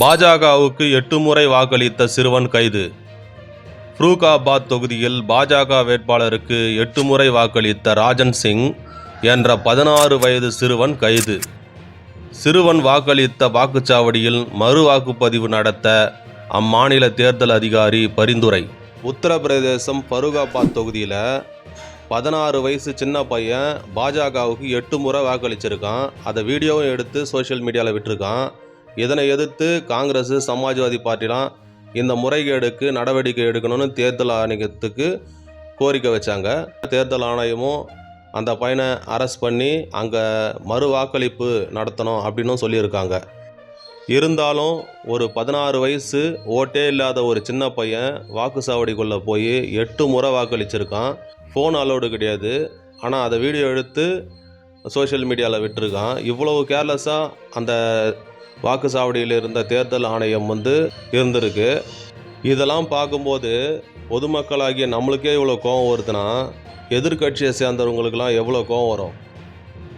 பாஜகவுக்கு எட்டு முறை வாக்களித்த சிறுவன் கைது. ஃபரூகாபாத் தொகுதியில் பாஜக வேட்பாளருக்கு எட்டு முறை வாக்களித்த ராஜன் சிங் என்ற பதினாறு வயது சிறுவன் கைது. சிறுவன் வாக்களித்த வாக்குச்சாவடியில் மறு வாக்குப்பதிவு நடத்த அம்மாநில தேர்தல் அதிகாரி பரிந்துரை. உத்தரப்பிரதேசம் ஃபருகாபாத் தொகுதியில் பதினாறு வயசு சின்ன பையன் பாஜகவுக்கு எட்டு முறை வாக்களிச்சிருக்கான். அதை வீடியோவும் எடுத்து சோஷியல் மீடியாவில் விட்டுருக்கான். இதனை எதிர்த்து காங்கிரஸ் சமாஜ்வாதி பார்ட்டிலாம் இந்த முறைகேடுக்கு நடவடிக்கை எடுக்கணும்னு தேர்தல் ஆணையத்துக்கு கோரிக்கை வச்சாங்க. தேர்தல் ஆணையமும் அந்த பையனை அரெஸ்ட் பண்ணி அங்கே மறு வாக்களிப்பு நடத்தணும் அப்படின்னும் சொல்லியிருக்காங்க. இருந்தாலும் ஒரு பதினாறு வயசு ஓட்டே இல்லாத ஒரு சின்ன பையன் வாக்குச்சாவடிக்குள்ளே போய் எட்டு முறை வாக்களிச்சிருக்கான். ஃபோன் அலோடு கிடையாது. ஆனால் அதை வீடியோ எடுத்து சோஷியல் மீடியாவில் விட்டுருக்கான். இவ்வளவு கேர்லெஸ்ஸாக அந்த வாக்குச்சாவடியில் இருந்த தேர்தல் ஆணையம் வந்து இருந்திருக்கு. இதெல்லாம் பார்க்கும்போது பொதுமக்களாகிய நம்மளுக்கே இவ்வளோ கோவம் வருதுன்னா எதிர்க்கட்சியை சேர்ந்தவங்களுக்கெல்லாம் எவ்வளோ கோவம் வரும்?